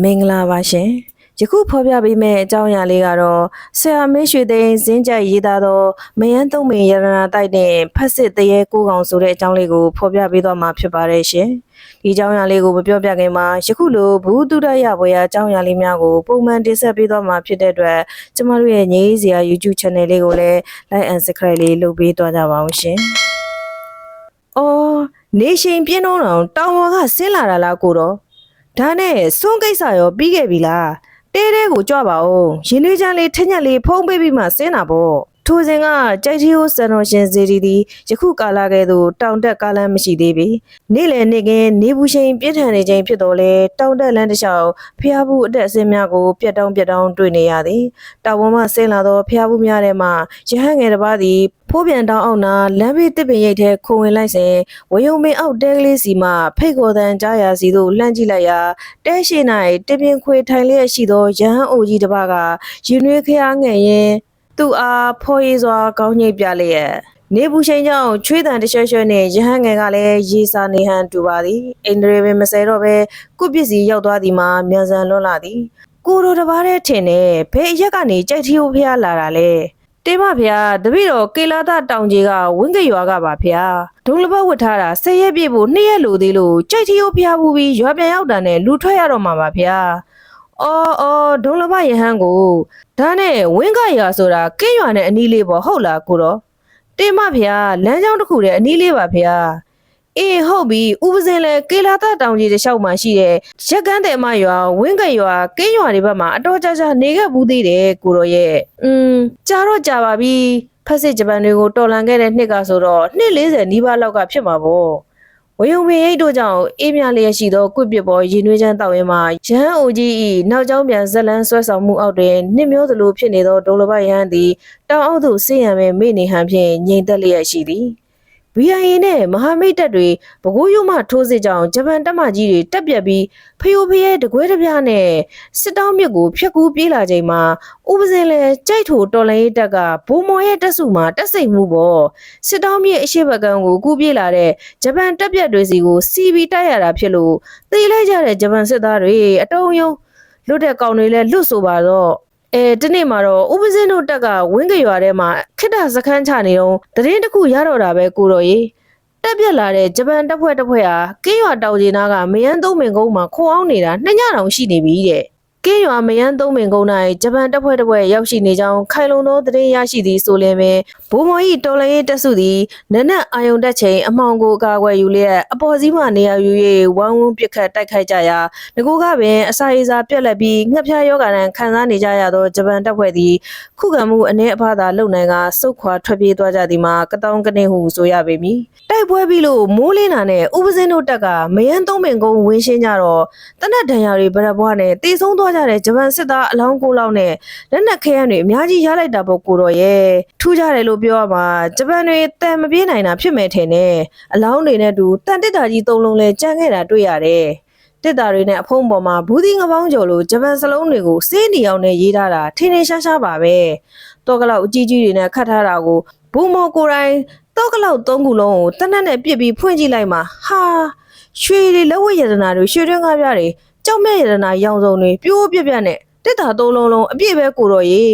မင်္ဂလာပါရှင်ယခုဖော်ပြပေးမယ့်အကြောင်းအရာလေးကတော့ဆရာမင်းရွှေသိန်းဇင်းကြိုက်ရေးသားသောမယန်းသုံးမင်ရတနာတိုက်တဲ့ဖက်စစ်တရေကိုကောင်ဆိုတဲ့အကြောင်းလေးကိုဖော်ပြပေးသွားမှာဖြစ်ပါတယ်ရှင်ဒီအကြောင်းအရာလေးကိုမပြောပြခင်မှာယခုလိုဘူးတုဒရဘွေရအကြောင်းအရာလေးများကိုပုံမှန်တင်ဆက်ပေးသွားမှာဖြစ်တဲ့အတွက်ကျမတို့ရဲ့ငေးစရာ YouTube channel လေးကိုလည်း like and subscribe လေးလုပ်ပေးသွားကြပါအောင်ရှင်အော်နေရှင်ပြင်းတော့တောင်ပေါ်ကဆင်းလာတာလားကိုတော့ ဒါနဲ့စွန့်ကိစ္စရောပြီးခဲ့ပြီလားတဲတဲကိုကြွပါဦးရင်နှွေးချမ်းလေးထက်ညက်လေးဖုံးပေးပြီးမှဆင်းတာပေါ့ ထိုစဉ်ကကြိုက်တီယိုစံတော်ရှင်ဇေဒီသည်ယခုကာလကဲ့သို့တောင်တက်ကားလမ်းမရှိသေးပေနေ့လယ်နေ့ကင်းနေဘူးချိန်ပြည့်ထန်နေချိန်ဖြစ်တော်လဲတောင်တက်လမ်းတစ်လျှောက်ဖျားဘူးအတက်အစင်းများကိုပြက်တောင်းပြက်တောင်းတွေ့နေရသည်တောင်ပေါ်မှဆင်းလာသောဖျားဘူးများထဲမှရဟန်းငယ်တစ်ပါးသည်ဖိုးပြန်တောင်းအောင်နာလမ်းဘေးတစ်ပင်ရိပ်ထဲခုံဝင်လိုက်စဉ်ဝယုံမင်းအောက်တဲကလေးစီမှဖိတ်ခေါ်တန်ကြားရာစီသို့လှမ်းကြည့်လိုက်ရာတဲရှိ၌တပင်ခွေထိုင်လျက်ရှိသောရဟန်းအိုကြီးတစ်ပါးကရင်နွေးခရားငယ်ရင် သူ့အားဖော်ရည်စွာကောင်းညိတ်ပြလျက်နေဘူးချိန်ကြောင့်ချွေးတန်တရွှဲရွှဲနဲ့ရဟန်းငယ်ကလည်းရေစာနေဟန်တူပါသည်အိန္ဒြေပင်မစဲတော့ပဲကုပစ္စည်းရောက်သွားသည်မှာမြန်ဆန်လွန်းလာသည်ကိုရိုတစ်ပါးတည်းထင်တယ်ဘယ်အရက်ကနေကြိုက်ထီကိုဖျားလာတာလဲတေမဖျားတပည့်တော်ကေလာတတောင်ကြီးကဝင်းကရွာကပါဖျားဒုံလဘဝတ်ထားတာဆယ်ရက်ပြည့်ဖို့နှစ်ရက်လိုသေးလို့ကြိုက်ထီကိုဖျားဘူးပြီးရွာပြန်ရောက်တာနဲ့လူထွက်ရတော့မှာပါဖျား အော်အော်ဒုံလဘယဟန်ကိုဒါနဲ့ဝင်းကရွာဆိုတာကင်းရွာနဲ့အနီးလေးပေါ့ဟုတ်လားကိုတော့တေမဖျားလမ်းကြောင်းတစ်ခုတည်းအနီးလေးပါဖျားအေးဟုတ်ပြီဥပစင်လဲကေလာတတောင်ကြီးတစ်လျှောက်မှာရှိတဲ့ရက်ကန်းတယ်မရွာဝင်းကရွာကင်းရွာတွေဘက်မှာအတော်ကြာကြာနေခဲ့ဘူးသေးတယ်ကိုရောရဲ့อืมကြာတော့ကြာပါပြီဖက်စစ်ဂျပန်တွေကိုတော်လန်ခဲ့တဲ့နှစ်ကဆိုတော့နှစ်40နီးပါးလောက်ကဖြစ်မှာပေါ့ ဝယုံမေအိတ်တို့ကြောင့်အေးမြလျက်ရှိသောကွစ်ပစ်ပေါ်ရင်နွေးချမ်းတောက်ရင်မှာရဟန်းအိုကြီးဤနောက်ကျောင်းပြန်ဇက်လန်းဆွဲဆောင်မှုအောက်တွင်နှစ်မျိုးသလိုဖြစ်နေသောဒုလဘရဟန်းသည်တောင်အောက်သို့ဆေးရံမဲ့မိနေဟန်ဖြင့်ငြိမ်သက်လျက်ရှိသည် BIA နဲ့မဟာမိတ်တပ်တွေဘကိုးရုံမှထိုးစစ်ကြောင်ဂျပန်တပ်မကြီးတွေတက်ပြက်ပြီးဖယိုဖယဲတကွဲတပြားနဲ့စစ်တောင်းမြစ်ကိုဖျက်ကူးပြေးလာချိန်မှာဥပစင်လဲကြိုက်ထိုတော်လိုင်းရေးတပ်ကဘိုးမော်ရဲ့တပ်စုမှာတက်စိတ်မှုပေါ့စစ်တောင်းမြစ်အရှိဘကံကိုကူးပြေးလာတဲ့ဂျပန်တပ်ပြက်တွေစီကိုစီဘီတိုက်ရတာဖြစ်လို့တေးလိုက်ကြတဲ့ဂျပန်စစ်သားတွေအတုံးယုံလွတ်တဲ့ကောင်တွေလဲလွတ်ဆိုပါတော့ အဲတနေ့မှာတော့ဥပစင်းတို့တက်ကဝင်းကရွာထဲမှာခိတ္တစခန်းချနေတော့တရင်တစ်ခုရတော့တာပဲကိုတော်ကြီးတက်ပြက်လာတဲ့ဂျပန်တပ်ဖွဲ့တစ်ဖွဲ့ဟာကင်းရွာတောင်ကြီးနားကမယန်းသုံးမင်ကုန်းမှာခိုးအောင်နေတာနှစ်ညတောင်ရှိနေပြီတဲ့ ကင်းရွာမယန်းသုံးမင်ကုန်း၌ဂျပန်တပ်ဖွဲ့တစ်ဖွဲ့ရောက်ရှိနေကြောင်းခိုင်လုံသောသတင်းရရှိသည်ဆိုလျင်ပင်ဘိုးမော်၏တော်လရေးတပ်စုသည်နနက်အာယုံတက်ချိန်အမောင်ကိုအကာအကွယ်ယူလျက်အပေါ်စီးမှနေရာယူ၍ဝမ်းဝန်းပစ်ခတ်တိုက်ခိုက်ကြရာငကိုကပင်အစာရေစာပြက်လက်ပြီးငှက်ဖျားယောဂါနဲ့ခံစားနေကြရသောဂျပန်တပ်ဖွဲ့သည်ခုခံမှုအ ਨੇ အဖသာလုံနိုင်ကစုတ်ခွာထွက်ပြေးသွားကြသည်မှာကတောင်းကနေဟုဆိုရပေမည်တိုက်ပွဲပြီးလို့မိုးလင်းတာနဲ့ဥပစင်းတို့တပ်ကမယန်းသုံးပင်ကုန်းဝင်းရှင်းကြတော့တနက်ဒဏ်ရာတွေဗရက်ဘွားနဲ့တေဆုံးသွားကြတဲ့ဂျပန်စစ်သားအလောင်းကိုလောက်နဲ့လက်နက်ခဲယမ်းတွေအများကြီးရလိုက်တာပေါ့ကိုတော်ရဲ့ထူးကြတယ်လို့ပြောရမှာဂျပန်တွေတန်မပြေးနိုင်တာဖြစ်မယ်ထင်တယ်အလောင်းတွေနဲ့တူတန်တစ်တာကြီးသုံးလုံးလဲကြမ်းခဲ့တာတွေ့ရတယ်တစ်တာတွေနဲ့အဖုံးပေါ်မှာဘူးဒီငပေါင်းကျော်လိုဂျပန်စလုံးတွေကိုစေးနေအောင်နဲ့ရေးထားတာထင်းထင်းရှားရှားပါပဲတော့ကလောက်အကြီးကြီးတွေနဲ့ခတ်ထားတာကိုဘူမောကိုယ်တိုင်တော့ကလောက်သုံးခုလုံးကိုတနက်နဲ့ပြစ်ပြီးဖွင့်ကြည့်လိုက်မှာဟာရွှေတွေလက်ဝတ်ရတနာတွေရွှေတွင်းကားပြားတွေ ကြောက်မဲ့ရတနာရောင်စုံတွေပြိုးပြက်ပြက်နဲ့တစ်တာသုံးလုံးလုံးအပြည့်ပဲကိုတော့ရေ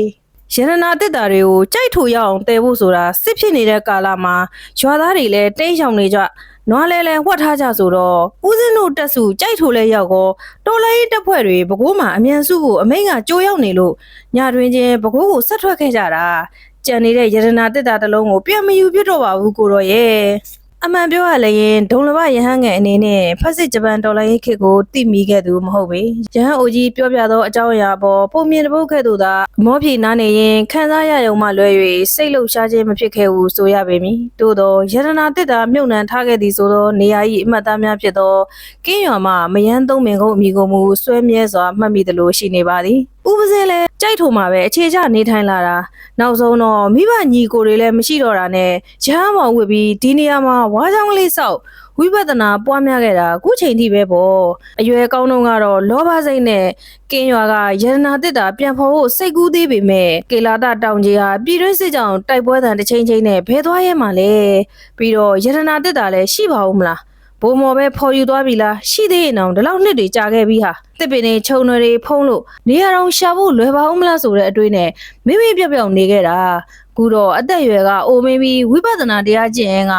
ရတနာတစ်တာတွေကိုကြိုက်ထူရအောင်တည်ဖို့ဆိုတာစစ်ဖြစ်နေတဲ့ကာလမှာရွာသားတွေလည်းတိတ်ဆောင်နေကြနွားလဲလဲဝှက်ထားကြဆိုတော့ဦးစင်းတို့တက်စုကြိုက်ထိုလဲရောက်ကောတော်လိုင်းတက်ဖွဲ့တွေဘကိုးမှာအမြန်စုကိုအမိန့်ကကြိုးရောက်နေလို့ညတွင်ချင်းဘကိုးကိုဆက်ထွက်ခဲ့ကြတာကြံနေတဲ့ရတနာတက်တာတစ်လုံးကိုပြန်မယူပြတော့ပါဘူးကိုတော့ရဲ့ အမှန်ပြောရလျင်ဒုံလဘရဟန်းငယ်အနေနဲ့ဖက်စစ်ဂျပန်တော်လိုင်းခေတ်ကိုတိမိခဲ့သူမဟုတ်ပေရဟန်းအိုကြီးပြောပြသောအကြောင်းအရာပေါ်ပုံမြင်တပုတ်ခဲ့သူသာမောဖြေနားနေရင်ခံစားရယုံမှလွဲ၍စိတ်လှုပ်ရှားခြင်းမဖြစ်ခဲ့ဘူးဆိုရပေမည်သို့သောရတနာတက်တာမြုပ်နှံထားခဲ့သည်ဆိုသောနေရာ၏အမှတ်အသားများဖြစ်သောကင်းရွာမှမယန်းသုံးမင်ကုန်းအမိကိုမူဆွဲမြဲစွာမှတ်မိသလိုရှိနေပါသည်ဥပစင်းလဲ ကြိုက်ထုံမှာပဲအခြေချနေထိုင်လာတာနောက်ဆုံးတော့မိဘညီကိုတွေလည်းမရှိတော့တာနဲ့ရဟန်းမောင်ဝစ်ပြီးဒီနေရာမှာဝါးချောင်းကလေးဆောက်ဝိပဿနာပွားများခဲ့တာအခုချိန်ထိပဲပေါ့အရွယ်ကောင်းတော့ကတော့လောဘစိတ်နဲ့ကင်းရွာကယရနာတစ်တာပြန်ဖော်ဖို့စိတ်ကူးသေးပေမဲ့ကေလာတတောင်ကြီးဟာပြည်တွင်းစစ်ကြောင်တိုက်ပွဲတန်တစ်ချိန်ချိန်နဲ့ဘဲသွားရဲမှာလဲပြီးတော့ယရနာတစ်တာလည်းရှိပါဦးမလားမ ဘိုးမော်ပဲဖော်ယူသွားပြီလားရှိသေးရင်တော့ဒီလောက်နှစ်တွေကြာခဲ့ပြီဟာတစ်ပင်တွေခြုံတွေဖုံးလို့နေရာတော့ရှာဖို့လွယ်ပါဦးမလားဆိုတဲ့အတွေးနဲ့မိမိပြော့ပြော့နေခဲ့တာ ကူတော့အသက်အရွယ်ကအိုမင်းပြီးဝိပဿနာတရားကျင့်ရင်က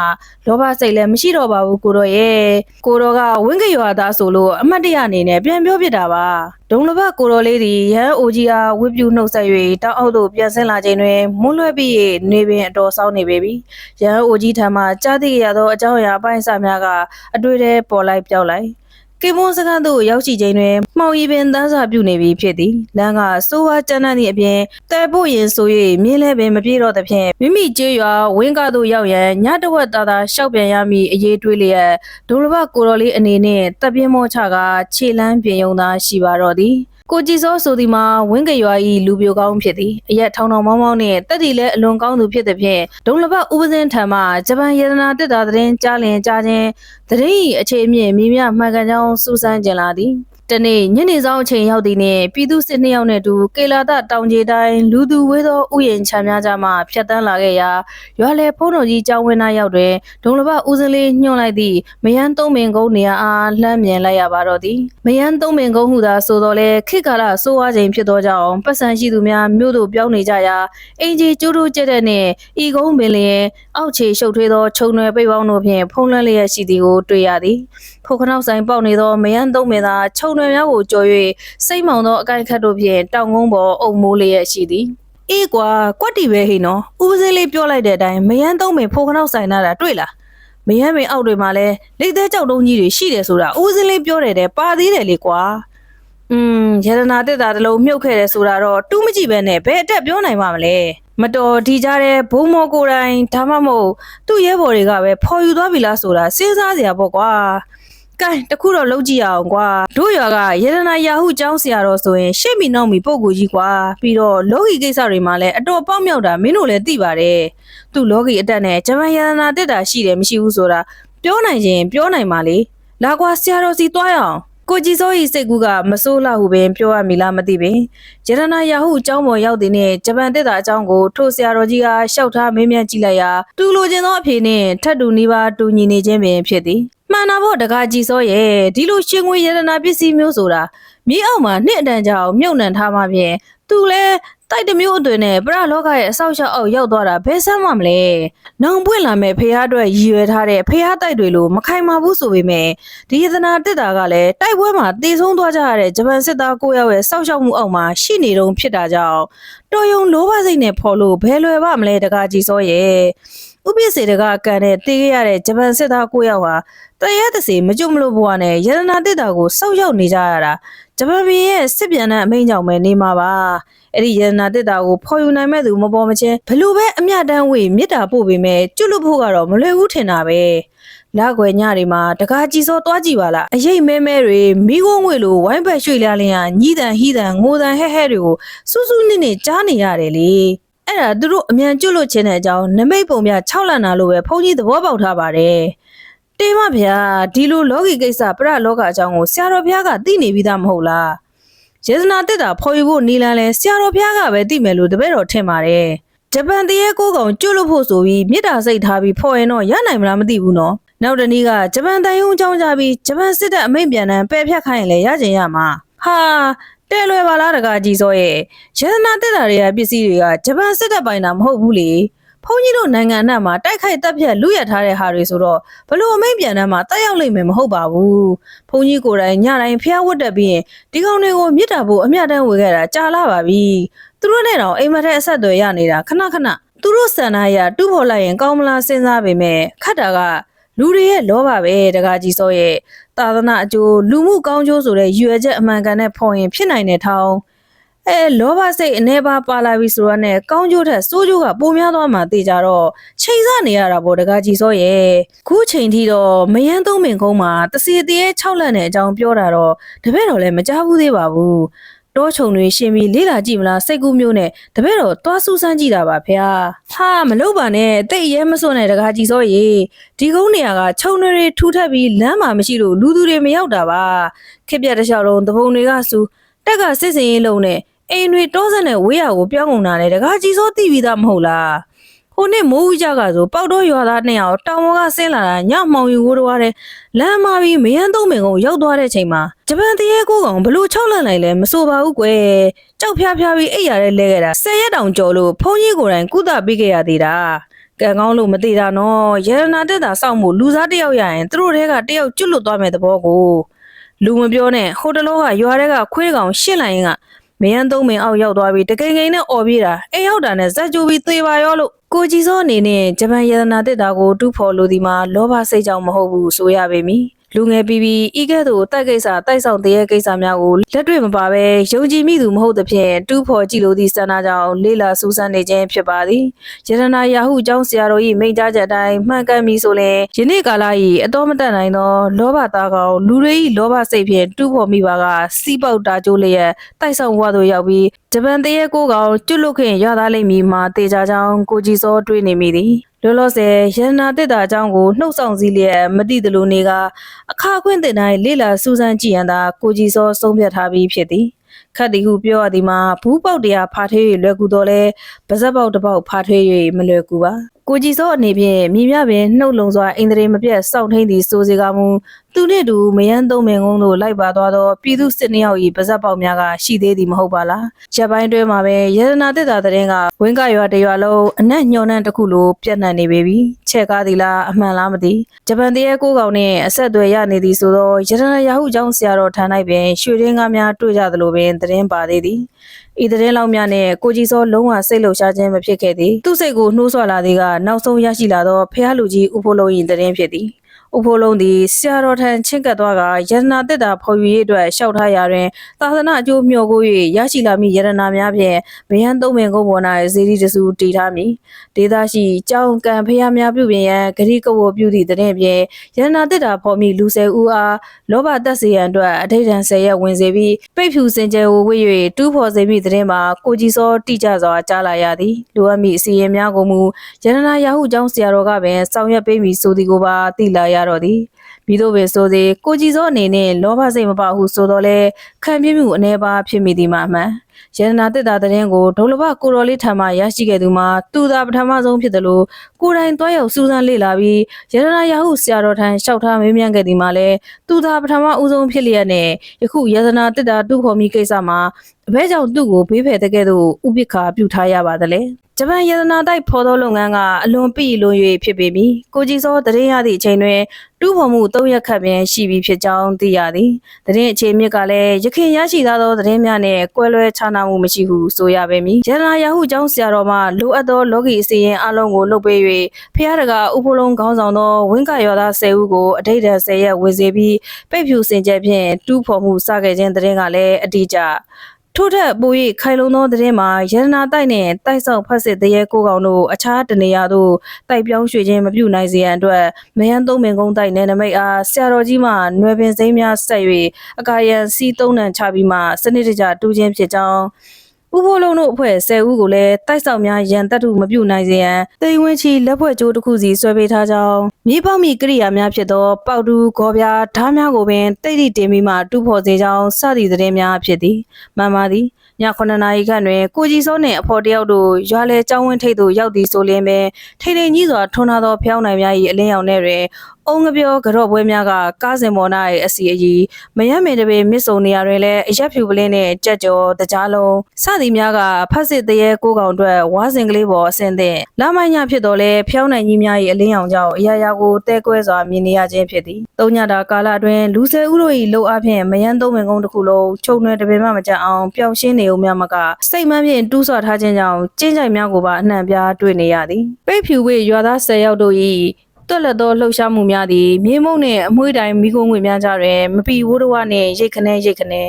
လောဘစိတ်လည်းမရှိတော့ပါဘူးကိုတော့ရဲ့ကိုတော့ကဝင်းကရွာသားဆိုလို့အမတ်တရအနေနဲ့ပြန်ပြောပြတာပါဒုံလဘကိုတော်လေးဒီရဟန်းအိုကြီးအားဝိပြူနှုတ်ဆက်၍တောက်အောက်သို့ပြန်ဆင်းလာခြင်းတွင်မွန်းလွဲပြီးနေပင်အတော်ဆောင်းနေပေပြီရဟန်းအိုကြီးထံမှကြားသိရသောအကြောင်းအရာအပိုင်းအစများကအတွေ့အထဲပေါ်လိုက်ပြောက်လိုက် ကေမွန်စကန်သို့ရောက်ရှိခြင်းတွင်မှောင်ရီပင်တန်းစာပြုနေပြီဖြစ်သည်လမ်းကစိုးဝါကျန်းတဲ့သည့်အပြင်တဲဖို့ရင်ဆို၍မြင်းလဲပင်မပြေတော့သဖြင့်မိမိကျေးရွာဝင်းကားသို့ရောက်ရန်ညတဝက်သားသားရှောက်ပြန်ရမည်အရေးတွေးလျက်ဒုလဘကိုတော်လေးအနေနဲ့တပ်ပြင်းမောချကခြေလန်းပြင်ယုံသာရှိပါတော့သည် ကိုကြည်စောဆိုသည်မှာဝင်းကရွာဤလူပြိုကောင်းဖြစ်သည်အရက်ထောင်ထောင်မောင်းမောင်းနှင့်တက်တီလည်းအလွန်ကောင်းသူဖြစ်သည်ဖြင့်ဒုံလဘဥပဇင်းထံမှဂျပန်ယေဒနာတစ်တာသတင်းကြားလင်ကြားခြင်းသတင်းဤအခြေအမြင့်မြင်းမြမှန်ကန်ကြောင်းစူးစမ်းကြလာသည် တနေ့ညနေဆောင်အချိန်ရောက်သည်နှင့်ပြည်သူစစ်နှစ်ယောက်နှင့်အတူကေလာတတောင်ကြီးတိုင်းလူသူဝေးသောဥယျာဉ်ချမ်းများကြမှဖြတ်တန်းလာခဲ့ရာရွာလေဖုံးတော်ကြီးကျောင်းဝင်းသားရောက်တွင်ဒုံလဘဦးစင်းလေးညှို့လိုက်သည့်မယန်းသုံးပင်ကုန်းနေရာအားလှမ်းမြင်လိုက်ရပါတော့သည်မယန်းသုံးပင်ကုန်းဟူသာဆိုတော်လဲခေတ်ကာလဆိုးဝါးချိန်ဖြစ်သောကြောင့်ပတ်စံရှိသူများမြို့သို့ပြောင်းနေကြရာအင်ဂျီကျိုးတိုးကျက်တဲ့နှင့်ဤကုန်းပင်လျင်အောက်ခြေရှုပ်ထွေးသောခြုံရွယ်ပိတ်ပေါင်းတို့ဖြင့်ဖုံးလွှမ်းလျက်ရှိသည်ကိုတွေ့ရသည်ဖုတ်ခနောက်ဆိုင်ပေါက်နေသောမယန်းသုံးပင်သာခြုံရွယ်များကိုကြော်၍စိတ်မောင်သောအကိုက်ခတ်တို့ဖြင့်တောင်ကုန်းပေါ်အုံမိုးလျက်ရှိသည်အေးကွာကွက်တီပဲဟိနော်ဥပစင်းလေးပြောလိုက်တဲ့အတိုင်းမယန်းသုံးပင်ဖိုးခနောက်ဆိုင်လာတာတွေ့လားမယန်းပင်အောက်တွေမှာလဲလက်သေးကြောက်တုံးကြီးတွေရှိတယ်ဆိုတာဥပစင်းလေးပြောတယ်တဲ့ပါသေးတယ်လေကွာอืมရတနာတက်တာတလုံးမြုပ်ခဲ့တယ်ဆိုတာတော့တူးမကြည့်ပဲနဲ့ဘယ်အတက်ပြောနိုင်မှာမလဲမတော်ဒီကြတဲ့ဘုံမောကိုယ်တိုင်ဒါမှမဟုတ်သူ့ရဲဘော်တွေကပဲဖော်ယူသွားပြီလားဆိုတာစဉ်းစားစရာပေါ့ကွာ ကဲတခုတော့လုပ်ကြည့်ရအောင်ကွာတို့ရွာကယေဒနာယာဟုကျောင်းဆရာတော်ဆိုရင်ရှေ့မီနောက်မီပုံကိုကြီးကွာပြီးတော့လောကီကိစ္စတွေမှာလည်းအတော်ပေါက်မြောက်တာမင်းတို့လည်းသိပါတယ်သူ့လောကီအတက်နဲ့ဂျမန်ယေဒနာတက်တာရှိတယ်မရှိဘူးဆိုတာပြောနိုင်ရင်ပြောနိုင်ပါလေလာကွာဆရာတော်စီတွားရအောင် ကိုကြည်စိုးဤစိတ်ကူးကမစိုးလှဟုပင်ပြောရမည်လားမသိပင်ယေဒနာယာဟုအကြောင်းပေါ်ရောက်တဲ့နဲ့ဂျပန်တက်တာအကြောင်းကိုထို့ဆရာတော်ကြီးကရှောက်ထားမေးမြန်းကြည့်လိုက်ရာတူလိုချင်သောအဖြေနှင့်ထပ်တူနီးပါးတူညီနေခြင်းပင်ဖြစ်သည်မှန်တာပေါ့တကားကြည်စောရဲ့ဒီလိုရှင်ငွေရတနာပစ္စည်းမျိုးဆိုတာမြေအောက်မှာနှစ်အတန်ကြာအောင်မြုပ်နှံထားမှဖြင့်သူလဲ တိုက်တစ်မျိုးအသွင်နဲ့ပရလောကရဲ့အဆောက်အအုံအောက်ရောက်သွားတာဘယ်ဆမ်းမှမလဲ။နောင်ပွင့်လာမဲ့ဖေဟားအတွက်ရည်ရွယ်ထားတဲ့ဖေဟားတိုက်တွေလို့မခိုင်မာဘူးဆိုပေမဲ့ဒီယတနာတက်တာကလည်းတိုက်ပွဲမှာတည်ဆုံးသွားကြရတဲ့ဂျပန်စစ်သားကိုယောက်ရဲ့စောက်ရှောက်မှုအောက်မှာရှိနေတုံဖြစ်တာကြောင့်တော်ယုံလောဘစိတ်နဲ့ဖော်လို့ဘယ်လွယ်ပါမလဲတကားကြည်စောရဲ့ ဥပိ္ပစေတကကန်တဲ့တေးခဲ့ရတဲ့ဂျပန်စစ်သားကိုယောက်ဟာတရရတစီမကြုံမလို့ဘဝနဲ့ယတနာတက်တာကိုစောက်ရောက်နေကြရတာဂျပန်ပြည်ရဲ့စစ်ပြန်တဲ့အမိန့်ကြောင့်ပဲနေမှာပါအဲ့ဒီယတနာတက်တာကိုဖော်ယူနိုင်မဲ့သူမပေါ်မချင်းဘလို့ပဲအမျှတန်းဝေမေတ္တာပို့ပေမဲ့ကျွတ်လို့ဖို့ကတော့မလွယ်ဘူးထင်တာပဲလက်ွယ်ညတွေမှာတကားကြီးစောသွားကြည့်ပါလားအရေးမဲမဲတွေမိခိုးငွေလိုဝိုင်းဘက်ရွှေ့လျားလင်းဟာညီးတန်ဟီးတန်ငိုတန်ဟဲဟဲတွေကိုစူးစူးနစ်နစ်ကြားနေရတယ်လေ အဲ့ဒါသူတို့အမြန်ကျွတ်လို့ခြင်းတဲ့အကြောင်းနမိတ်ပုံပြ6လန်တာလို့ပဲဘုန်းကြီးသဘောပေါက်ထားပါတယ်တေးမဗျာဒီလိုလောကီကိစ္စပရလောကအကြောင်းကိုဆရာတော်ဘုရားကသိနေပြီးသားမဟုတ်လားယေဇနာတက်တာဖော်ယူဖို့နီလန်လဲဆရာတော်ဘုရားကပဲသိမယ်လို့တပည့်တော်ထင်ပါတယ်ဂျပန်တရေကိုကောင်ကျွတ်လို့ဖို့ဆိုပြီးမေတ္တာစိတ်ထားပြီးဖော်ရင်တော့ရနိုင်မလားမသိဘူးနော်နောက်တနည်းကဂျပန်တန်ယုံအကြောင်းကြပြီးဂျပန်စစ်တပ်အမိန့်ပြန်တမ်းပယ်ဖြတ်ခိုင်းရင်လည်းရကျင်ရမှာဟာ တဲလွယ်ပါလားတကားကြီးစောရဲ့ယေဇနာတက်တာတွေကပစ္စည်းတွေကဂျပန်စစ်တပ်ပိုင်တာမဟုတ်ဘူးလေဘုန်းကြီးတို့နိုင်ငံအနှံ့မှာတိုက်ခိုက်တပ်ဖြတ်လူရထားတဲ့ဟာတွေဆိုတော့ဘလို့အမိန့်ပြန်တမ်းမှာတက်ရောက်လိမ့်မယ်မဟုတ်ပါဘူးဘုန်းကြီးကိုယ်တိုင်ညတိုင်းဖျားဝတ်တက်ပြီးရင်ဒီကောင်တွေကိုမြစ်တာဖို့အမျှတမ်းဝေခဲ့တာကြာလာပါပြီသူတို့နဲ့တော့အိမ်မက်ထဲအဆက်အသွယ်ရနေတာခဏခဏသူတို့စံနာရတူးဖော်လိုက်ရင်ကောင်းမလားစဉ်းစားပေမဲ့ခတ်တာက လူတွေရဲ့လောဘပဲတကားကြီးစောရဲ့သာသနာအကျိုးလူမှုကောင်းကျိုးဆိုတဲ့ရည်ရွယ်ချက်အမှန်ကန်နဲ့ဖော်ရင်ဖြစ်နိုင်တဲ့ထောင်းအဲလောဘစိတ်အနေပါပါလာပြီဆိုတော့ねကောင်းကျိုးထက်စိုးကျိုးကပိုများသွားမှသိကြတော့ချိန်ဆနေရတာပေါ့တကားကြီးစောရဲ့ခုချိန်ထိတော့မယန်းသုံးပင်ကုန်းမှာတစီတည်း6လက်နဲ့အကြောင်းပြောတာတော့တပည့်တော်လည်းမကြားဘူးသေးပါဘူး တောချုံတွေရှင်ပြီးလေးလာကြည့်မလားစိတ်ကူးမျိုးနဲ့တပည့်တော်သွားစူးစမ်းကြည့်တာပါဗျာဟာမလုပ်ပါနဲ့တိတ်ရဲမစွန့်နဲ့တကားကြီးစောရေဒီကုန်းနေရာကခြုံတွေထူထပ်ပြီးလမ်းမှာမရှိလို့လူသူတွေမရောက်တာပါခက်ပြက်တစ်လျှောက်လုံးတပုံတွေကစူတက်ကစစ်စင်ရေးလုံးနဲ့အိမ်တွေတောစက်နဲ့ဝေးရကိုပြောင်းကုန်တာလေတကားကြီးစောသိပြီးသားမဟုတ်လား ဟဟိုနေ့မိုးဦးကြကဆိုပေါက်တော့ရွာသားနှစ်ယောက်တောင်ပေါ်ကဆင်းလာတာညမှောင်ယူကိုတော့တဲ့လမ်းမပြီးမယန်းသုံးပင်ကုန်းရောက်သွားတဲ့ချိန်မှာဂျပန်တရေကိုကောင်ဘလို့၆လန့်လိုက်လဲမဆိုပါဘူးကွယ်ကြောက်ဖျားဖျားပြီးအိပ်ရတဲ့လဲခဲ့တာဆယ်ရက်တောင်ကြော်လို့ဖုန်းကြီးကိုယ်တိုင်ကုသပေးခဲ့ရသေးတာကံကောင်းလို့မသေးတာနော်ရတနာတက်တာစောင့်မှုလူစားတစ်ယောက်ရရင်သူတို့တဲကတစ်ယောက်ကျွတ်လွတ်သွားမယ်သဘောကိုလူမပြောနဲ့ဟိုတလောကရွာတဲကခွေးကောင်ရှစ်လိုက်ရင်ကမယန်းသုံးမင်အောက်ရောက်သွားပြီးတကိန်ကိန်နဲ့អော်ပြေးတာအိမ်ရောက်တာနဲ့ဇက်ကြိုးပြီးသေပါရောလို့ ကိုကြီးစောအနေနဲ့ဂျပန်ယတနာတစ်တာကိုတူးဖော်လို့ဒီမှာလောဘစိတ်ကြောင့်မဟုတ်ဘူးဆိုရပေမည် လူငယ်ပြီးပြီးဤကဲ့သို့တိုက်ကိစ္စတိုက်ဆောင်တရေကိစ္စများကိုလက်တွေ့မပါဘဲယုံကြည်မိသူမဟုတ်သဖြင့်တူးဖော်ကြည့်လို့သည့်စန္ဒကြောင့်လေးလာစူးစမ်းနေခြင်းဖြစ်ပါသည်ယတနာယာဟုကျောင်းဆရာတော်၏မိန့်ကြားချက်အတိုင်းမှန်ကန်ပြီဆိုရင်ယနေ့ကာလ၏အတော်မတတ်နိုင်သောလောဘသားကောင်လူတွေ၏လောဘစိတ်ဖြင့်တူးဖော်မိပါကစီးပေါက်တာကျိုးလျက်တိုက်ဆောင်ဘဝသို့ရောက်ပြီးဂျပန်တရေကိုကောင်ကျွတ်လွတ်ခင်ရသားလိမ့်မည်မှာတေချာကြောင်းကိုကြည်စောတွေးနေမိသည် လောလောဆယ်ရတနာတစ်တာအကြောင်းကိုနှုတ်ဆောင်စည်းလျက်မသိသလိုနေကအခါခွင့်တင်တိုင်းလေလာစူးစမ်းကြည့်ရန်သာကိုကြည်စောဆုံးဖြတ်ထားပြီးဖြစ်သည်ခတ်တီဟုပြောရသည်မှာဘူးပေါက်တရားဖားထွေး၍လွယ်ကူတော့လဲပါဇက်ပေါက်တစ်ပေါက်ဖားထွေး၍မလွယ်ကူပါကိုကြည်စောအနေဖြင့်မြင်မြပင်နှုတ်လုံစွာအင်္ဒရေမပြတ်စောင့်ထိန်သည်စိုးစေကမူသူနှင့်တူမယန်းသုံးမင်ကုန်းတို့လိုက်ပါသွားသောပြည်သူစစ်နှစ်ယောက်၏ပါဇက်ပေါက်များကရှိသေးသည်မဟုတ်ပါလားရက်ပိုင်းတွဲမှာပဲရတနာတစ်တာတဲ့ကဝင်းကရွာတရွာလုံးအနက်ညှော်နှံတစ်ခုလိုပြန့်နှံ့နေပေပြီချက်ကားသည်လားအမှန်လားမသိဂျပန်တရေကိုကောင်နှင့်အဆက်အသွယ်ရနေသည်ဆိုသောရတနာယာဟုကျောင်းဆရာတော်ထံ၌ပင်ရွှေရင်းကားများတွေ့ကြသလိုပင်သတင်းပါသေးသည်ဤသတင်းလောက်များနဲ့ကိုကြီးစောလုံးဝစိတ်လှုပ်ရှားခြင်းမဖြစ်ခဲ့သည်သူ့စိတ်ကိုနှိုးဆွလာသည်ကနောက်ဆုံးရရှိလာသောဖះလူကြီးဥဖိုးလုံး၏သတင်းဖြစ်သည် ဥဖိုးလုံးသည်ဆရာတော်ထံချင့်ကပ်သွားကယရနာတက်တာဖော်ယူရေးအတွက်လျှောက်ထားရာတွင်သာသနာအကျိုးမျှော်ကို၍ရရှိလာမည့်ယရနာများဖြင့်ဗယံသုံးပင်ကုန်းပေါ်၌ဇေဒီတစုတည်ထားမည်ဒေသရှိကြောင်ကံဖျားများပြုပြင်ရန်ဂရိကဝပြုသည့်တည်းဖြင့်ယရနာတက်တာဖော်မည့်လူဆယ်ဦးအားလောဘတက်စေရန်အတွက်အထိတ်တန်ဆယ်ရက်ဝင်စေပြီးပိတ်ဖြူစင်ကြယ်ကိုဝေ့၍တူးဖော်စေမည့်တည်းမှာကိုကြီးစောတိကျစွာကြားလာရသည်လိုအပ်မည့်အစီရင်များကိုမူယရနာယာဟုကျောင်းဆရာတော်ကပင်ဆောင်ရွက်ပေးမည်ဆိုသည်ကိုပါသိလာရတော့သည်ပြီးတော့ပဲဆိုစေကိုကြည်စောအနေနဲ့လောဘစိတ်မပါဟုဆိုတော့လဲခံပြမှုအနေပါဖြစ်မိသည်မှာအမှန်ရတနာတက်တာတဲ့ရင်ကိုဒုလဘကိုတော်လေးထံမှရရှိခဲ့သူမှာသူသာပထမဆုံးဖြစ်တယ်လို့ကိုယ်တိုင်တွားရောက်စူးစမ်းလေ့လာပြီးရတနာရဟုဆရာတော်ထံလျှောက်ထားမေးမြန်းခဲ့သည်မှာလဲသူသာပထမဦးဆုံးဖြစ်လျက်နဲ့ယခုရတနာတက်တာတုခေါ်မိကိစ္စမှာအဘဲကြောင့်သူ့ကိုဘေးဖယ်တဲ့ကဲ့သို့ဥပိ္ပခာပြုထားရပါသလဲ ဂျပန်ရတနာတိုက်ဖော်သောလုပ်ငန်းကအလွန်ပြည်လွန်၍ဖြစ်ပေပြီကိုကြီးစောတရင်ရသည့်အချိန်တွင်တူးဖော်မှု၃ရက်ခန့်ပင်ရှိပြီဖြစ်ကြောင်းသိရသည်။သတင်းအခြေမြစ်ကလည်းရခင်ရရှိသားသောသတင်းများနဲ့ကွဲလွဲခြားနားမှုမရှိဟုဆိုရပေမည်။ရတနာယာဟုကျောင်းဆရာတော်မှလိုအပ်သောလောကီအစီရင်အလုံးကိုလုပ်ပေး၍ဖျားတကာဥပလုံးခေါင်းဆောင်သောဝင်းကရော်သား၁၀ဦးကိုအတိတ်တန်၁၀ရက်ဝင်စေပြီးပိတ်ဖြူစင်ချက်ဖြင့်တူးဖော်မှုစခဲ့ခြင်းသတင်းကလည်းအတိအကျ ထို့ထက်ပို၍ခိုင်လုံသောသတင်းမှာရတနာတိုက်နှင့်တိုက်ဆောက်ဖက်စစ်တရေကိုကောင်တို့အခြားတနေရာသို့တိုက်ပြောင်းရွှေ့ခြင်းမပြုနိုင်စေရန်အတွက်မယန်းသုံးပင်ကုန်းတိုက်နယ်နမိတ်အားဆရာတော်ကြီးမှနွယ်ပင်စိမ်းများဆက်၍အကာယံစီးသုံးနှံချပြီးမှစနစ်တကျတူးခြင်းဖြစ်ကြောင်း ဥဖိုးလုံးတို့အဖွဲ့10ဦးကိုလည်းတိုက်ဆောက်များရန်တပ်ထုမပြုနိုင်စေရန်တိမ်ဝင်းချီလက်ဖွဲ့ကြိုးတစ်ခုစီဆွဲပေးထားကြောင်းမြေပေါက်မီကိရိယာများဖြစ်သောပေါက်တူဂော်ပြားဓားများကိုပင်တိတ်တိတင်ပြီးမှတူးဖော်စေကြောင်းစသည့်သတင်းများဖြစ်သည်မှန်ပါသည်ည9နာရီခန့်တွင်ကိုကြီးစောနှင့်အဖော်တယောက်တို့ရွာလေကျောင်းဝင်းထိပ်သို့ရောက်သည်ဆိုလျင်ပင်ထိန်ထိန်ကြီးစွာထွန်းထားသောဖျောင်းနိုင်များ၏အလင်းရောင်ထဲတွင် အုံငပြောကြော့ပွဲများကကားစင်ပေါ်၌အစီအီမယမ်းမင်တပေမြစ်စုံနေရာတွင်လည်းအရက်ဖြူပလင်းနှင့်ကြက်ကြော်တကြားလုံးစသည်များကဖတ်စစ်တရေကိုကောင်အတွက်ဝါးစင်ကလေးပေါ်အဆင်သင့်လမ်းမိုင်းညဖြစ်တော်လဲဖျောင်းနိုင်ကြီးများ၏အလင်းရောင်ကြောင့်အရာရာကိုတဲကွဲစွာမြင်နေရခြင်းဖြစ်သည်။သုံးညတာကာလအတွင်းလူဆယ်ဦးတို့၏လှုပ်အားဖြင့်မယမ်းသုံးပင်ကုန်းတစ်ခုလုံးချုပ်နှွယ်တပင်မှမကြအောင်ပျောက်ရှင်းနေုံများမကစိတ်မှန်းဖြင့်တူးဆွထားခြင်းကြောင့်ကျင်းကြိုက်များကိုပါအနှံ့ပြားတွေ့နေရသည်။ပိတ်ဖြူဝေရွာသားဆယ်ယောက်တို့၏ တွက်လက်သောလှုပ်ရှားမှုများသည်မြေမုံနှင့်အမွှေးတိုင်းမိကုံးငွေများကြတွင်မပီဝိုးတော်ဝနှင့်ရိတ်ခနဲရိတ်ခနဲ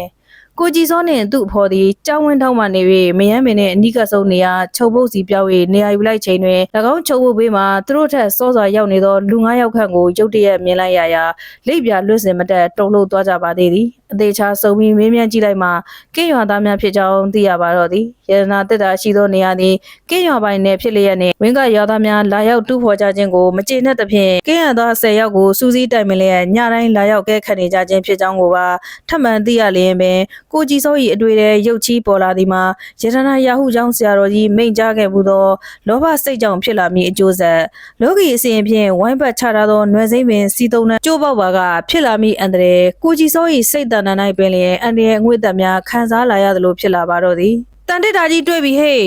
ကိုကြည်စောနှင့်သူ့အဖော်သည်ကြောင်းဝင်းထောက်မှနေ၍မယမ်းပင်နှင့်အနီးကပ်ဆုံးနေရာချုပ်ပုတ်စီပြောက်၍နေရာယူလိုက်ချိန်တွင်၎င်းချုပ်ပုတ်ဘေးမှသူတို့ထက်စောစွာရောက်နေသောလူ၅ယောက်ခန့်ကိုရုတ်တရက်မြင်လိုက်ရရာလိပ်ပြလွတ်စင်မတက်တုံလို့သွားကြပါသေးသည် အသေးချာစုံပြီးမေးမြန်းကြည့်လိုက်မှကင်းရွာသားများဖြစ်ကြောင်းသိရပါတော့သည်ရတနာတက်တာရှိသောနေရာသည်ကင်းရွာပိုင်နယ်ဖြစ်လျက်နှင့်ဝင်းကရွာသားများလာရောက်တူးဖော်ကြခြင်းကိုမကျေနပ်သဖြင့်ကင်းရသော10ယောက်ကိုစူးစီးတိုင်ပင်လျက်ညတိုင်းလာရောက်ကဲခတ်နေကြခြင်းဖြစ်ကြောင်းကိုပါထပ်မံသိရလျင်ပင်ကိုကြည်စိုး၏အတွေ့အကြုံရုပ်ချီးပေါ်လာသည်မှာရတနာယာဟုကျောင်းဆရာတော်ကြီးမိန့်ကြားခဲ့မှုသောလောဘစိတ်ကြောင့်ဖြစ်လာမည့်အကျိုးဆက်လောကီအစဉ်ဖြင့်ဝိုင်းပတ်ချထားသောနွယ်စိမ့်ပင်စီသုံးနှံကျိုးပေါက်ပါကဖြစ်လာမည့်အန္တရာယ်ကိုကြည်စိုး၏စိတ်တဏ္ဍာ၌ပင်လျင်အန္တရာယ်အငွေ့သက်များခံစားလာရသလိုဖြစ်လာပါတော့သည်တန်တစ်တာကြီးတွေ့ပြီဟဲ့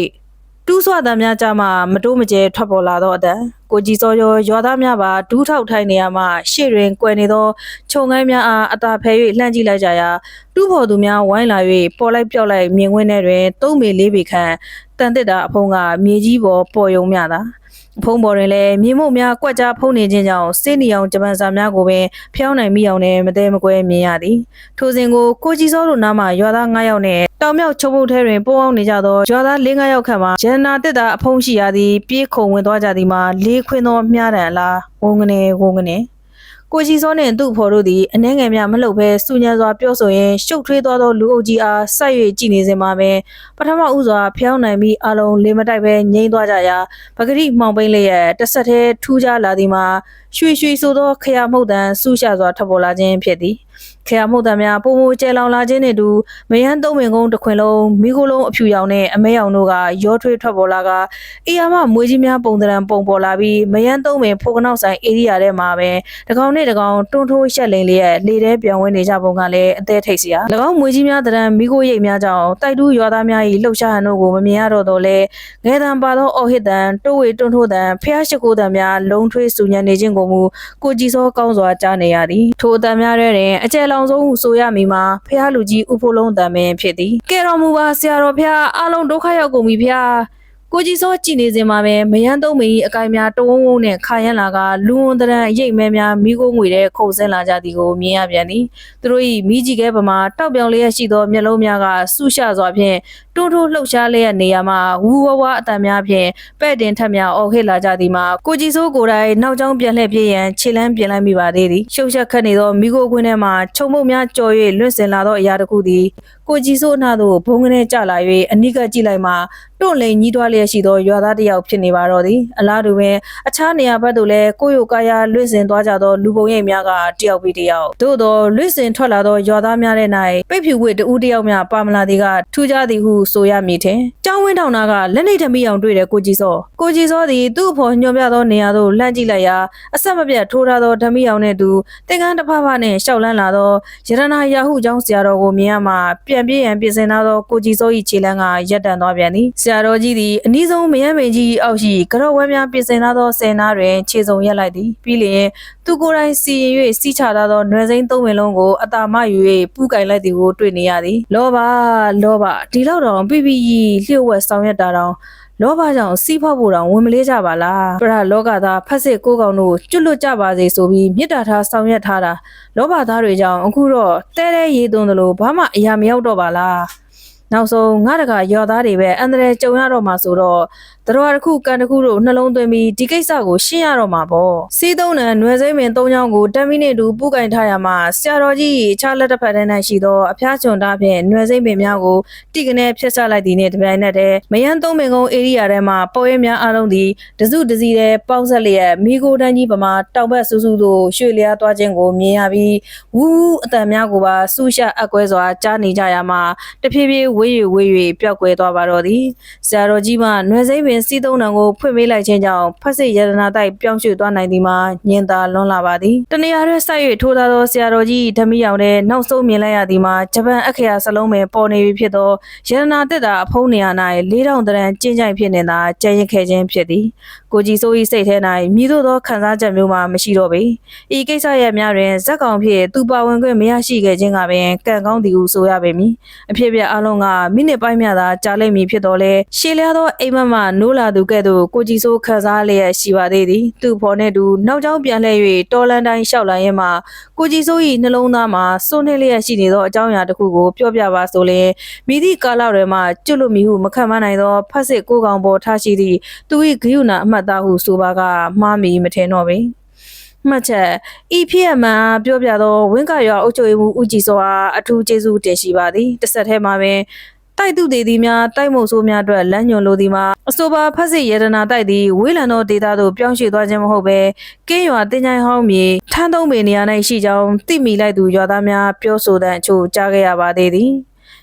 တူးဆွသားများကြမှာမတိုးမကျဲထွက်ပေါ်လာတော့အတန်ကိုကြီးစောရောရွာသားများပါဒူးထောက်ထိုင်နေရမှရှေ့တွင်ကွယ်နေသောခြုံငိုင်းများအားအသာဖယ်၍လှမ်းကြည့်လိုက်ကြရာတူးဖို့သူများဝိုင်းလာ၍ပေါ်လိုက်ပြောက်လိုက်မြင်ကွင်းထဲတွင်သုံးပေလေးပေခန့်တန်တစ်တာအဖုံးကမြေကြီးပေါ်ပေါ်ယုံမြတာ ဖုံးပေါ်တွင်လည်းမြေမှုန့်များကွက်ကြားဖုံးနေခြင်းကြောင့်စိနေအောင်ဂျပန်စာများကိုပင်ဖျောင်းနိုင်မိအောင်နဲ့မသေးမကွဲမြင်ရသည်ထိုစဉ်ကိုကိုကြီးစောတို့နားမှရွာသား9ယောက်နဲ့တောင်မြောက်ချုံပုတ်ထဲတွင်ပိုးအောင်နေကြသောရွာသား၄-၅ယောက်ခန့်မှာဂျန်နာတစ်တာအဖုံးရှိရာသည်ပြေးခုံဝင်သွားကြသည်မှာလေးခွင်းသောမြားတံအလားဝုန်းကနေဝုန်းကနေ ကိုကြီးစောနှင့်သူ့ဖော်တို့သည်အနှဲငယ်များမလှုပ်ဘဲစူညံစွာပြောဆိုရင်ရှုပ်ထွေးသွားသောလူအုပ်ကြီးအားဆိုက်၍ကြည်နေစဉ်မှာပင်ပထမဦးစွာဖျောင်းနိုင်ပြီးအလုံးလေးမတိုက်ပဲငြိမ်းသွားကြရာပဂရိမှောင်ပိန်လေးရဲ့တစ်ဆက်တည်းထူးခြားလာသည်မှာ ရွှေရွှေဆိုသောခရမှုတ်တန်ဆူရှစွာထပ်ပေါ်လာခြင်းဖြစ်သည်ခရမှုတ်တန်များပုံမူကျဲလောင်လာခြင်းနှင့်အတူမယန်းသုံးပင်ကုန်းတစ်ခွင်လုံးမိခိုးလုံးအဖြူရောင်နဲ့အမဲရောင်တို့ကရောထွေးထွက်ပေါ်လာကအေယာမမွေးကြီးများပုံသဏ္ဍာန်ပုံပေါ်လာပြီးမယန်းသုံးပင်ဖိုကနောက်ဆိုင်ဧရိယာထဲမှာပဲတကောင်နဲ့တကောင်တွန်းထိုးရှက်လိန်လေးရဲ့လေထဲပြောင်းဝဲနေကြပုံကလည်းအသေးထိတ်စရာ၎င်းမွေးကြီးများသဏ္ဍာန်မိခိုးရိပ်များကြောင့်တိုက်တူးရွာသားများ၏လှုပ်ရှားဟန်တို့ကိုမမြင်ရတော့တော့လဲငယ်တံပါသောအော်ဟစ်တန်တိုးဝေတွန်းထိုးတန်ဖျားရှိခိုးတန်များလုံးထွေးဆူညံနေခြင်းကိုမူကိုကြည်စောကောင်းစွာကြားနေရသည်ထိုအတန်များထဲတွင်အကျယ်လောင်ဆုံးဟုဆိုရမည်မှာဖျားလူကြီးဥဖိုးလုံးတန်ပင်ဖြစ်သည်ကဲတော်မူပါဆရာတော်ဖျားအလုံးဒုက္ခရောက်ကုန်ပြီဖျားကိုကြီးစောကြည်နေစဉ်မှာပဲမယန်းသုံးမီအကိုင်များတဝုံဝုံနဲ့ခါရန်လာကလူဝန်တရန်ရိတ်မဲများမိကိုငွေတဲ့ခုန်ဆင်းလာကြသည်ကိုမြင်ရပြန်သည်သူတို့၏မိကြီးကဲပမာတောက်ပြောင်လျက်ရှိသောမျက်လုံးများကဆူရှစွာဖြင့်တွန်းထိုးလှုပ်ရှားလျက်နေရာမှာဝူဝဝအတန်များဖြင့်ပဲ့တင်ထက်များအော်ဟစ်လာကြသည်မှာကိုကြီးစိုးကိုယ်တိုင်နောက်ကျောင်းပြန်လှည့်ပြေးရန်ခြေလန်းပြင်လိုက်မိပါသေးသည်ရှုပ်ချက်ခတ်နေသောမိကိုကွင်းထဲမှခြုံမုတ်များကြော်၍လွင့်စင်လာသောအရာတစ်ခုသည်ကိုကြီးစိုးအနာသို့ဘုံကနေကျလာ၍အနိကကြည့်လိုက်မှတွန့်လိန်ကြီးတွားလျက်ရှိသောရွာသားတစ်ယောက်ဖြစ်နေပါတော့သည်အလားတူပင်အခြားနေရာဘက်သို့လည်းကိုယ့်ရုပ်ကာယလွင့်စင်သွားကြသောလူပုံရိပ်များကတယောက်ပြီးတယောက်သို့သောလွင့်စင်ထွက်လာသောရွာသားများတဲ့၌ပိတ်ဖြူဝတ်တူတယောက်များပါမလာသည်ကထူးခြားသည်ဟုဆိုရမည်ထင်ကျောင်းဝင်းထောင်နာကလက်နေထမိအောင်တွေ့တဲ့ကိုကြီးစောကိုကြီးစောသည်သူ့အဖော်ညွှန်ပြသောနေရာသို့လှမ်းကြည့်လိုက်ရာအဆက်မပြတ်ထိုးထားသောဓမိအောင်နှင့်တူသင်္ကန်းတစ်ဖက်ဖက်နှင့်ရှောက်လန်းလာသောရတနာယာဟုကျောင်းဆရာတော်ကိုမြင်ရမှပြန်ပြေးရန်ပြင်ဆင်ထားသောကိုကြီးစော၏ခြေလမ်းကရက်တန်သွားပြန်သည်ဆရာတော်ကြီးသည်အနည်းဆုံးမယမ်းပင်ကြီးအောက်ရှိကြော့ဝဲများပြင်ဆင်ထားသောဆယ်နားတွင်ခြေစုံရက်လိုက်သည်ပြီးလျင်သူကိုယ်တိုင်စီရင်၍စီးချထားသောနွယ်စိမ်းသုံးဝင်လုံးကိုအတာမယူ၍ပူးကင်လိုက်သည်ကိုတွေ့နေရသည်လောဘလောဘဒီလောက်တော့ပြပြကြီးလျှို့ဝှက်ဆောင်ရွက်တာတော့လောဘကြောင့်စီးဖောက်ဖို့တောင်ဝင်မလေးကြပါလားပရလောကသားဖက်စစ်ကိုကောင်တို့ကျွတ်လွတ်ကြပါစေဆိုပြီးမေတ္တာထားဆောင်ရွက်ထားတာလောဘသားတွေကြောင့်အခုတော့တဲတဲရေးသွန်းတယ်လို့ဘာမှအရာမရောက်တော့ပါလားနောက်ဆုံးငါတကရော်သားတွေပဲအန္တရာယ်ကြုံရတော့မှာဆိုတော့ တတော်တစ်ခုကန်တစ်ခုတို့နှလုံးသွင်းပြီးဒီကိစ္စကိုရှင်းရတော့မှာပေါ့စီးသုံးနံနွယ်စိမ့်ပင်၃ချောင်းကိုတမ်မီနဲ့တူပူကင်ထားရမှာဆရာတော်ကြီးအခြားလက်တစ်ဖက်ထဲ၌ရှိသောအဖျားချွန်သားဖြင့်နွယ်စိမ့်ပင်များကိုတိကနေဖျက်ချလိုက်သည်နှင့်တပြိုင်နက်တည်းမယန်းသုံးပင်ကုန်းဧရိယာထဲမှာပေါ်ရဲများအားလုံးသည်တစုတစည်းတည်းပေါက်ဆက်လျက်မိโกတန်းကြီးပမာတောင်ဘက်ဆူဆူသို့ရွှေ့လျားသွားခြင်းကိုမြင်ရပြီးဝူးဝူးအတန်များကိုပါဆူရှအကွဲစွာကြားနေကြရမှာတဖြည်းဖြည်းဝေး၍ဝေး၍ပျောက်ကွယ်သွားပါတော့သည်ဆရာတော်ကြီးမှနွယ်စိမ့်ပင်စီးသုံးနံကိုဖွင့်ပေးလိုက်ခြင်းကြောင့်ဖက်စစ်ရတနာတိုက်ပြောင်းရွှေ့သွားနိုင်သည်မှာညင်သာလွန်လာပါသည်တနေရာရဲဆက်၍ထိုးသားသောဆရာတော်ကြီးဓမီအောင်တဲ့နောက်ဆုံးမြင်လိုက်ရသည်မှာဂျပန်အခရာစလုံးပင်ပေါ်နေပြီဖြစ်သောရတနာတက်တာအဖုံးနေရာ၌လေးတောင်တရံကျင်းကြိုင်ဖြစ်နေတာကြံရင်ခဲခြင်းဖြစ်သည် ကိုကြီးစိုး၏စိတ်ထဲ၌မြည်သို့သောခံစားချက်မျိုးမှမရှိတော့ပေဤကိစ္စရဲ့များတွင်ဇက်ကောင်ဖြစ်သူပါဝင်ခွင့်မရရှိခဲ့ခြင်းကပင်ကံကောင်းသည်ဟုဆိုရပေမည်အဖြစ်ပြအလုံးကမိနစ်ပိုင်းများသာကြာလိမ့်မည်ဖြစ်တော်လဲရှေးလျားသောအိမ်မက်မှနိုးလာသူကဲ့သို့ကိုကြီးစိုးခံစားလျက်ရှိပါသေးသည်သူ့ဖော်နှင့်တူနောက်ကျောင်းပြန်လှည့်၍တော်လန်တိုင်းလျှောက်လာရင်မှကိုကြီးစိုး၏နှလုံးသားမှာစိုးနှိမ့်လျက်ရှိနေသောအကြောင်းအရာတစ်ခုကိုပြောပြပါဆိုလျင်မိသည့်ကာလတွေမှာကျွတ်လွတ်မီဟုမခံမနိုင်သောဖက်စစ်ကိုကောင်ပေါ်ထားရှိသည့်သူ၏ဂယုဏအမှတ်သားဟုဆိုပါကမှားမီမထင်တော့ပေမှတ်ချက်ဤဖြစ်အမှန်ပြောပြသောဝင်းကရွာအုပ်ချုပ်ရေးမှူးဦးကြည်စောအားအထူးကျေးဇူးတင်ရှိပါသည်တစ်ဆက်တည်းမှာပင်တိုက်သူသေးသည်များတိုက်မုံဆိုးများအတွက်လမ်းညွှန်လိုသည်မှာအဆိုပါဖက်စစ်ရတနာတိုက်သည်ဝေးလံသောဒေသသို့ပြောင်းရွှေ့သွားခြင်းမဟုတ်ဘဲကင်းရွာတင်ချိုင်ဟောင်းမြေထန်းသုံးပေနေရာ၌ရှိကြောင်းသိမိလိုက်သူရွာသားများပြောဆိုတဲ့အချို့ကြားခဲ့ရပါသေးသည်